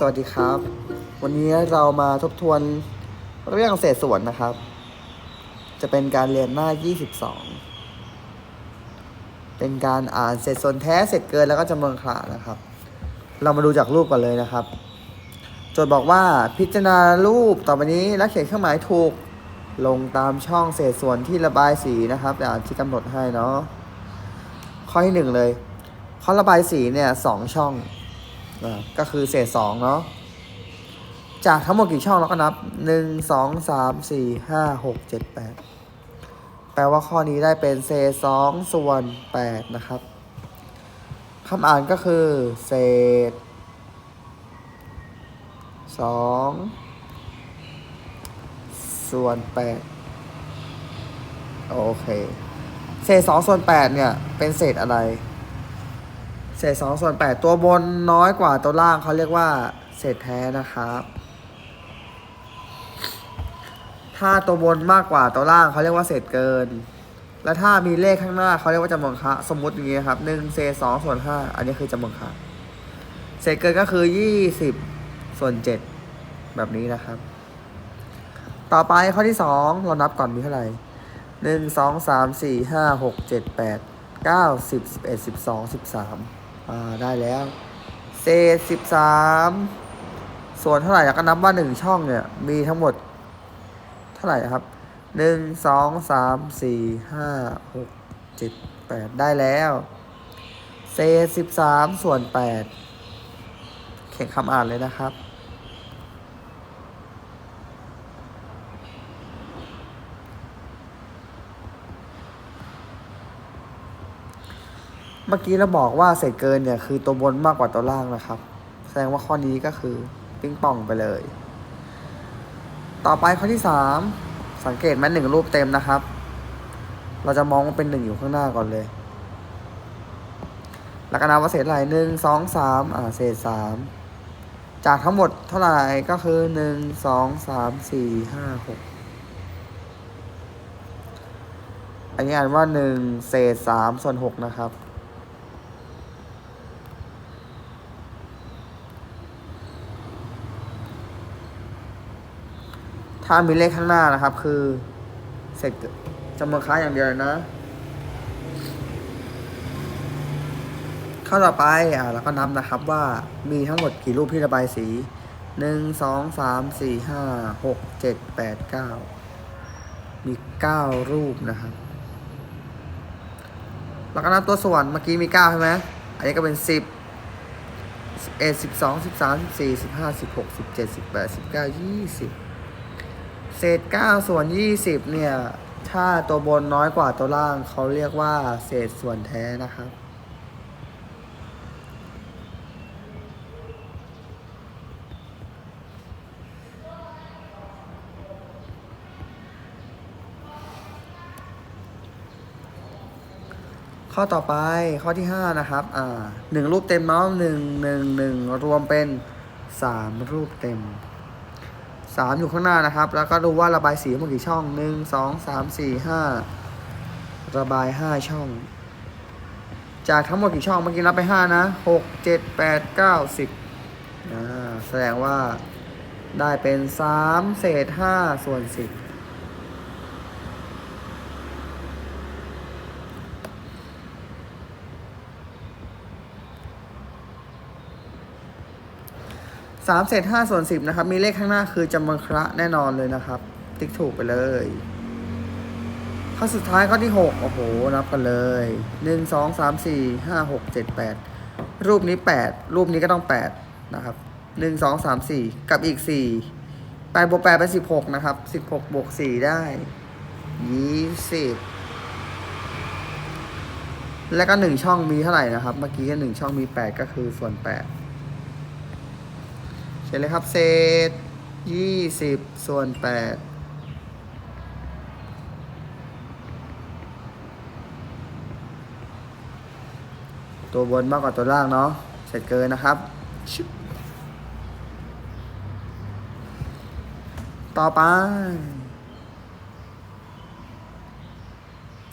สวัสดีครับ วันนี้เรามาทบทวนเรื่องเศษส่วนนะครับ จะเป็นการเรียนหน้า 22 เป็นการอ่านเศษส่วนแท้เศษเกินแล้วก็จำนวนขลานะครับ เรามาดูจากรูปก่อนเลยนะครับ โจทย์บอกว่าพิจารณารูปต่อไปนี้และเขียนเครื่องหมายถูก ลงตามช่องเศษส่วนที่ระบายสีนะครับอ่านที่กำหนดให้เนาะข้อที่หนึ่งเลยเขาระบายสีเนี่ยสองช่อง ก็คือเศษสองเนาะจากทั้งหมดกี่ช่องเราก็นับหนึ่งสองสามสี่ห้าหกเจ็ดแปดแปลว่าข้อนี้ได้เป็นเศษสองส่วนแปดนะครับคำอ่านก็คือเศษสองส่วนแปดโอเค เศษสองส่วนแปดเนี่ย เป็นเศษอะไร เศษสองส่วนแปดตัวบนน้อยกว่าตัวล่างเขาเรียกว่าเศษแท้นะครับ ถ้าตัวบนมากกว่าตัวล่างเขาเรียกว่าเศษเกิน และถ้ามีเลขข้างหน้าเขาเรียกว่าจำนวนคะสมมุติอย่างนี้ครับหนึ่งเศษสองส่วนห้าอันนี้คือจำนวนคะเศษเกินก็คือยี่สิบส่วนเจ็ดแบบนี้นะครับ ต่อไปข้อที่สองเรานับก่อนมีเท่าไหร่หนึ่งสองสามสี่ห้าหกเจ็ดแปดเก้าสิบสิบเอ็ดสิบสองสิบสาม อ่าได้แล้ว เศษสิบสามส่วนเท่าไหร่แล้วก็นับว่าหนึ่งช่องเนี่ย มีทั้งหมด เท่าไหร่ครับหนึ่งสองสามสี่ห้าหกเจ็ดแปดได้แล้ว เศษสิบสามส่วนแปดเข่งคำอ่านเลยนะครับ เมื่อกี้เราบอกว่าเศษเกินเนี่ยคือตัวบนมากกว่าตัวล่างนะครับ แสดงว่าข้อนี้ก็คือปิ้งป่องไปเลย ต่อไปข้อที่สามสังเกตไหมหนึ่งรูปเต็มนะครับ เราจะมองว่าเป็นหนึ่งอยู่ข้างหน้าก่อนเลย แล้วก็นับว่าเศษอะไรหนึ่งสองสามอ่าเศษสามจากทั้งหมดเท่าไหร่ก็คือหนึ่งสองสามสี่ห้าหกอันนี้อ่านว่าหนึ่งเศษสามส่วนหกนะครับ ถ้ามีเลขข้างหน้านะครับ คือเศษจำนวนค้าอย่างเดียวนะข้อต่อไปอ่าเราก็นับนะครับว่ามีทั้งหมดกี่รูปที่ระบายสีหนึ่งสองสามสี่ห้าหกเจ็ดแปดเก้ามีเก้ารูปนะครับ แล้วก็นับตัวส่วนเมื่อกี้มีเก้าใช่ไหมอันนี้ก็เป็นสิบสิบเอ็ดสิบสองสิบสามสิบสี่สิบห้าสิบหกสิบเจ็ดสิบแปดสิบเก้ายี่สิบ เศษ 9 ส่วน 20 เนี่ย ถ้าตัวบนน้อยกว่าตัวล่างเขาเรียกว่า เศษส่วนแท้นะครับ ข้อต่อไปข้อที่ 5 นะครับ อ่าหนึ่งรูปเต็มเนาะหนึ่งหนึ่งหนึ่งรวมเป็น 3 รูปเต็ม สามอยู่ข้างหน้านะครับ แล้วก็ดูว่าระบายสีมันกี่ช่องหนึ่งสองสามสี่ห้าระบายห้าช่อง จากทั้งหมดกี่ช่องเมื่อกี้นับไปห้านะหกเจ็ดแปดเก้าสิบอ่าแสดงว่าได้เป็นสามเศษห้าส่วนสิ บสามเศษห้าส่วนสิบนะครับ มีเลขข้างหน้าคือจำนวนคระแน่นอนเลยนะครับ ติ๊กถูกไปเลยข้อสุดท้ายข้อที่หกโอ้โห นับกันเลยหนึ่งสองสามสี่ห้าหกเจ็ดแปดรูปนี้แปดรูปนี้ก็ต้องแปดนะครับหนึ่งสองสามสี่กับอีกสี่แปดบวกแปดเป็นสิบหกนะครับสิบหกบวกสี่ได้ยี่สิบแล้วก็หนึ่งช่องมีเท่าไหร่นะครับ เมื่อกี้หนึ่งช่องมีแปดก็คือส่วนแปด เขียนเลยครับ เศษยี่สิบส่วนแปดตัวบนมากกว่าตัวล่างเนาะ เสร็จเกินนะครับชึบต่อไป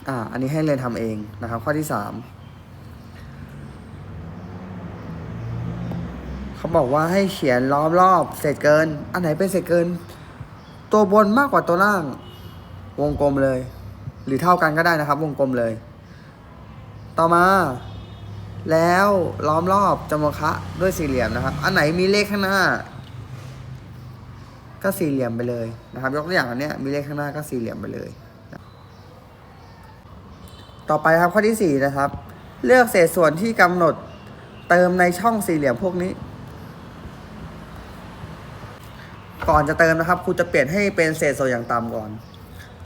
อ่า อันนี้ให้เรียนทำเองนะครับ ข้อที่สาม เขาบอกว่าให้เขียนล้อมรอบเศษเกิน อันไหนเป็นเศษเกิน ตัวบนมากกว่าตัวล่าง วงกลมเลย หรือเท่ากันก็ได้นะครับ วงกลมเลย ต่อมา แล้วล้อมรอบจำนวนคะด้วยสี่เหลี่ยมนะครับ อันไหนมีเลขข้างหน้า ก็สี่เหลี่ยมไปเลยนะครับ ยกตัวอย่างอันเนี้ยมีเลขข้างหน้าก็สี่เหลี่ยมไปเลย ต่อไปครับข้อที่สี่นะครับ เลือกเศษส่วนที่กำหนดเติมในช่องสี่เหลี่ยมพวกนี้ ก่อนจะเติมนะครับครูจะเปลี่ยนให้เป็นเศษส่วนอย่างต่ำก่อน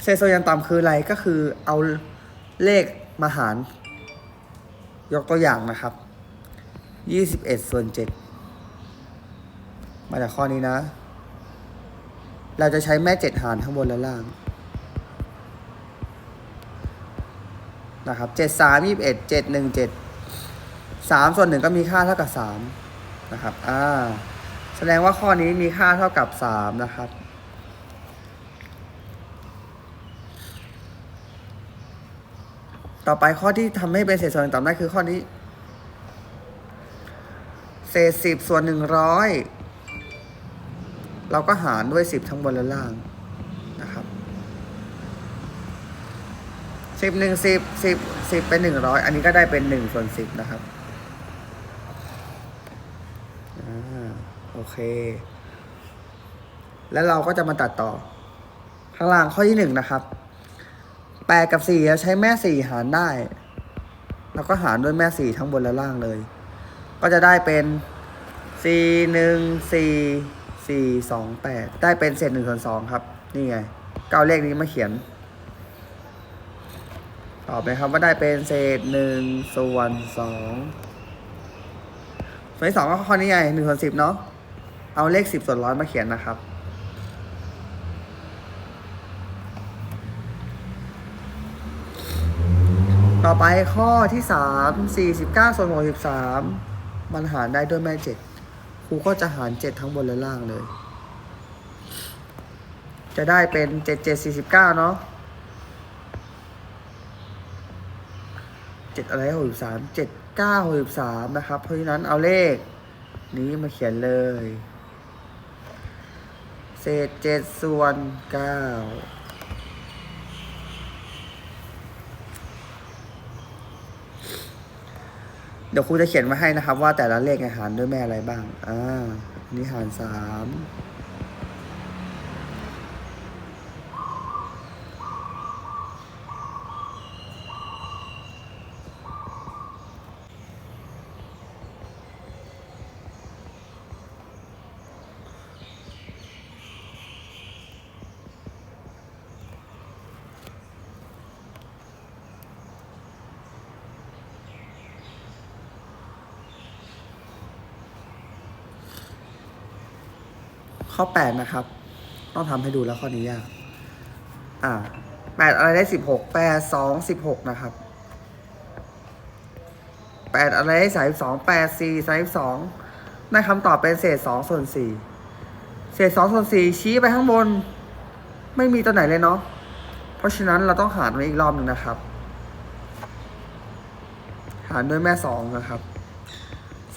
เศษส่วนอย่างต่ำคืออะไรก็คือเอาเลขมาหาร ยกตัวอย่างนะครับยี่สิบเอ็ดส่วนเจ็ดมาจากข้อนี้นะ เราจะใช้แม่เจ็ดหารข้างบนและล่างนะครับเจ็ดสามยี่สิบเอ็ดเจ็ดหนึ่งเจ็ดสามส่วนหนึ่งก็มีค่าเท่ากับสามนะครับ อ่า แสดงว่าข้อนี้มีค่าเท่ากับสามนะครับ ต่อไปข้อที่ทำให้เป็นเศษส่วนต่ำได้คือข้อนี้ เศษสิบส่วนหนึ่งร้อยเราก็หารด้วยสิบทั้งบนและล่างนะครับสิบหนึ่งสิบสิบสิบเป็นหนึ่งร้อยอันนี้ก็ได้เป็นหนึ่งส่วนสิบนะครับ อ่า โอเค แล้วเราก็จะมาตัดต่อ ข้างล่างข้อที่หนึ่งนะครับแปดกับสี่เราใช้แม่สี่หารได้ เราก็หารด้วยแม่สี่ทั้งบนและล่างเลย ก็จะได้เป็นสี่หนึ่งสี่สี่สองแปดได้เป็นเศษหนึ่งส่วนสองครับ นี่ไงก็เอาเลขนี้มาเขียนตอบเลยครับว่าได้เป็นเศษหนึ่งส่วนสองส่วนที่สองก็ข้อนี้ไงหนึ่งส่วนสิบเนาะ เอาเลขสิบส่วนร้อยมาเขียนนะครับ ต่อไปข้อที่สามสี่สิบเก้าส่วนหกสิบสามมันหารได้ด้วยแม่เจ็ดครูก็จะหารเจ็ดทั้งบนและล่างเลย จะได้เป็นเจ็ดเจ็ดสี่สิบเก้าเนาะเจ็ดอะไรหกสิบสามเจ็ดเก้าหกสิบสามนะครับ เพราะฉะนั้นเอาเลขนี้มาเขียนเลย เศษเจ็ดส่วนเก้าเดี๋ยวครูจะเขียนมาให้นะครับ ว่าแต่ละเลขเนี่ยหารด้วยแม่อะไรบ้าง อ่านนี่หารสาม ข้อแปดนะครับ ต้องทำให้ดูแล้วข้อนี้ยากอ่าแปดอะไรได้สิบหกแปดสองสิบหกนะครับแปดอะไรได้สามสองแปดสี่สามสองได้คำตอบเป็นเศษสองส่วนสี่เศษสองส่วนสี่ชี้ไปข้างบน ไม่มีตัวไหนเลยเนาะเพราะฉะนั้นเราต้องหารมันอีกรอบหนึ่งนะครับ หารด้วยแม่สองนะครับ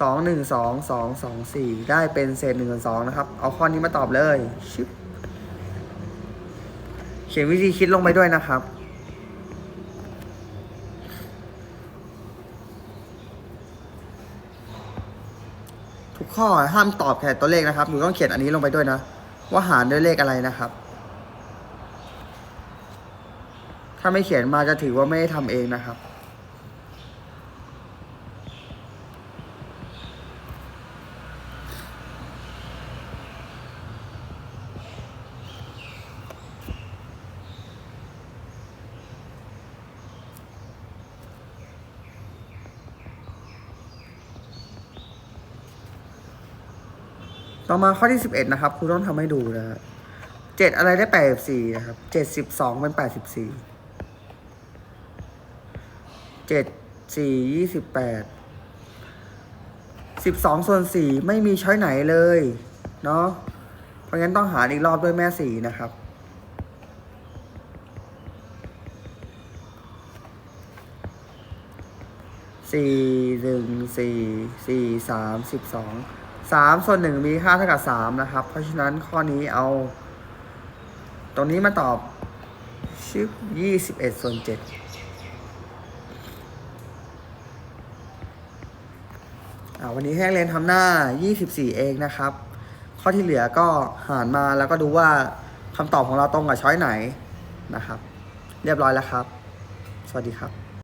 สองหนึ่งสองสองสองสี่ได้เป็นเศษหนึ่งส่วนสองนะครับ เอาข้อนี้มาตอบเลยชึบเขียนวิธีคิดลงไปด้วยนะครับทุกข้อห้ามตอบแค่ตัวเลขนะครับหนูต้องเขียนอันนี้ลงไปด้วยนะ ว่าหารด้วยเลขอะไรนะครับ ถ้าไม่เขียนมาจะถือว่าไม่ได้ทำเองนะครับ ต่อมาข้อที่สิบเอ็ดนะครับครูต้องทำให้ดูนะเจ็ดอะไรได้แปดสิบสี่นะครับเจ็ดสิบสองเป็นแปดสิบสี่เจ็ดสี่ยี่สิบแปดสิบสองส่วนสี่ไม่มีช้อยไหนเลยเนาะเพราะงั้นต้องหารอีกรอบด้วยแม่สี่นะครับสี่หนึ่งสี่สี่สามสิบสอง สามส่วนหนึ่งมีค่าเท่ากับสามนะครับ เพราะฉะนั้นข้อนี้เอา ตรงนี้มาตอบชิบยี่สิบเอ็ดส่วนเจ็ดอ่าวันนี้ให้เรียนทำหน้า 24 เองนะครับ ข้อที่เหลือก็หารมาแล้วก็ดูว่าคำตอบของเราตรงกับช้อยไหนนะครับ เรียบร้อยแล้วครับ สวัสดีครับ